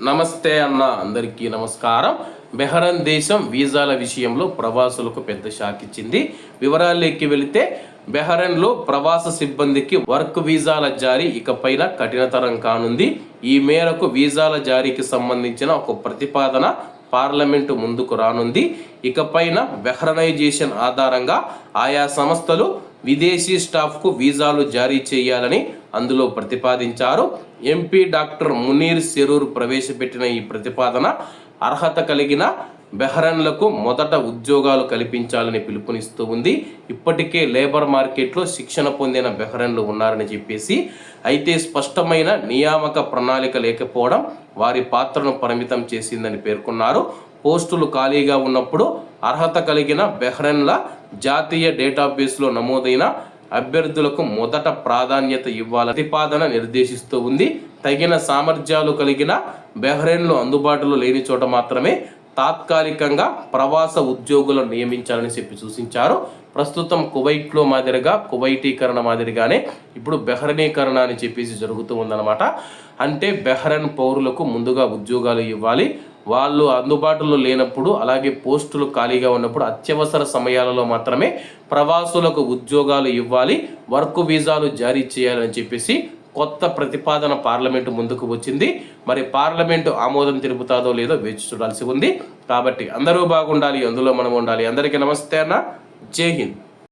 నమస్తే అన్న అందరికీ నమస్కారం. బెహరన్ దేశం వీసాల విషయంలో ప్రవాసులకు పెద్ద షాక్ ఇచ్చింది. వివరాల్లోకి వెళితే బెహరన్లో ప్రవాస సిబ్బందికి వర్క్ వీసాల జారీ ఇకపైన కఠినతరం కానుంది. ఈ మేరకు వీసాల జారీకి సంబంధించిన ఒక ప్రతిపాదన పార్లమెంటు ముందుకు రానుంది. ఇకపైన బెహరనైజేషన్ ఆధారంగా ఆయా సంస్థలు విదేశీ స్టాఫ్కు వీసాలు జారీ చేయాలని అందులో ప్రతిపాదించారు. ఎంపీ డాక్టర్ మునీర్ సెరూర్ ప్రవేశపెట్టిన ఈ ప్రతిపాదన అర్హత కలిగిన బెహ్రన్లకు మొదట ఉద్యోగాలు కల్పించాలని పిలుపునిస్తూ ఉంది. ఇప్పటికే లేబర్ మార్కెట్లో శిక్షణ పొందిన బెహ్రన్లు ఉన్నారని చెప్పేసి అయితే స్పష్టమైన నియామక ప్రణాళిక లేకపోవడం వారి పాత్రను పరిమితం చేసిందని పేర్కొన్నారు. పోస్టులు ఖాళీగా ఉన్నప్పుడు అర్హత కలిగిన బెహ్రెన్ల జాతీయ డేటాబేస్లో నమోదైన అభ్యర్థులకు మొదట ప్రాధాన్యత ఇవ్వాలని ప్రతిపాదన నిర్దేశిస్తూ ఉంది. తగిన సామర్థ్యాలు కలిగిన బెహ్రెన్లు అందుబాటులో లేని చోట మాత్రమే తాత్కాలికంగా ప్రవాస ఉద్యోగులను నియమించాలని చెప్పి సూచించారు. ప్రస్తుతం కువైట్లో మాదిరిగా కువైటీకరణ మాదిరిగానే ఇప్పుడు బెహ్రనీకరణ అని చెప్పేసి జరుగుతూ ఉందన్నమాట. అంటే బెహ్రన్ పౌరులకు ముందుగా ఉద్యోగాలు ఇవ్వాలి. వాళ్ళు అందుబాటులో లేనప్పుడు అలాగే పోస్టులు ఖాళీగా ఉన్నప్పుడు అత్యవసర సమయాలలో మాత్రమే ప్రవాసులకు ఉద్యోగాలు ఇవ్వాలి వర్క్ వీసాలు జారీ చేయాలని చెప్పేసి కొత్త ప్రతిపాదన పార్లమెంటు ముందుకు వచ్చింది. మరి పార్లమెంటు ఆమోదం తెలుపుతాదో లేదో వేచి చూడాల్సి ఉంది. కాబట్టి అందరూ బాగుండాలి అందులో మనం ఉండాలి. అందరికీ నమస్తే అన్న. జై హింద్.